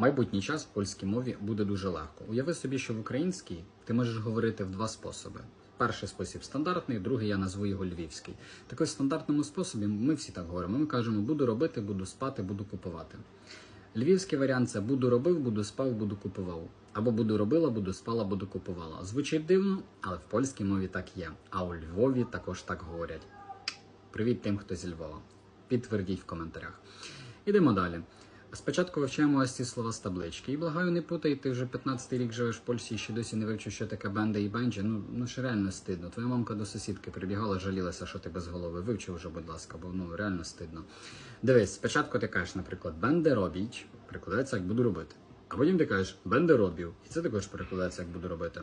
Майбутній час в польській мові буде дуже легко. Уяви собі, що в українській ти можеш говорити в два способи. Перший спосіб стандартний, другий я назву його львівський. Так ось в стандартному способі ми всі так говоримо. Ми кажемо буду робити, буду спати, буду купувати. Львівський варіант це буду робив, буду спав, буду купував. Або буду робила, буду спала, буду купувала. Звучить дивно, але в польській мові так є. А у Львові також так говорять. Привіт тим, хто зі Львова. Підтвердіть в коментарях. Ідемо далі. Спочатку вивчаємо ось ці слова з таблички. І благаю, не путай, ти вже 15 рік живеш в Польщі і ще досі не вивчив, що таке бенда і бенджі. Ну, ну ще реально стидно. Твоя мамка до сусідки прибігала, жалілася, що ти без голови. Вивчив вже, будь ласка, бо ну реально стидно. Дивись, спочатку ти кажеш, наприклад, бенде робіть, прикладається, як буду робити. А потім ти кажеш бенде робів, і це також перекладається, як буду робити.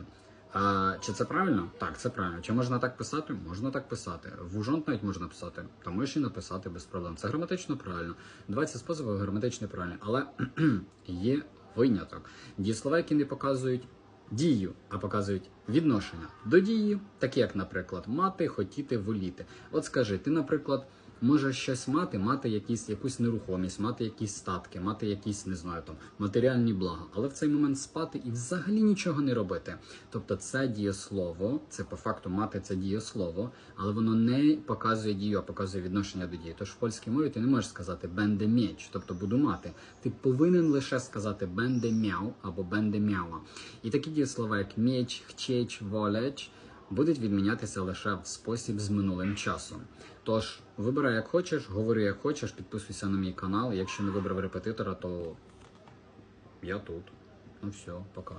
А, чи це правильно? Так, це правильно. Чи можна так писати? Можна так писати. В ужонт навіть можна писати. Та можеш і написати без проблем. Це граматично правильно. 20 способів граматично правильно. Але є виняток. Дієслова, які не показують дію, а показують відношення до дії, такі як, наприклад, мати, хотіти, воліти. От скажи, ти, наприклад. Можеш щось мати, мати якісь, якусь нерухомість, мати якісь статки, мати якісь, не знаю, там матеріальні блага, але в цей момент спати і взагалі нічого не робити. Тобто це дієслово, це по факту мати це дієслово, але воно не показує дію, а показує відношення до дії. Тож в польській мові ти не можеш сказати бенде меч, тобто буду мати. Ти повинен лише сказати бенде мяу або бенде мява. І такі дієслова, як меч, хчеч, волеч, будуть відмінятися лише в спосіб з минулим часом. Тож вибирай як хочеш, говори як хочеш, підписуйся на мій канал. Якщо не вибрав репетитора, то я тут. Ну все, пока.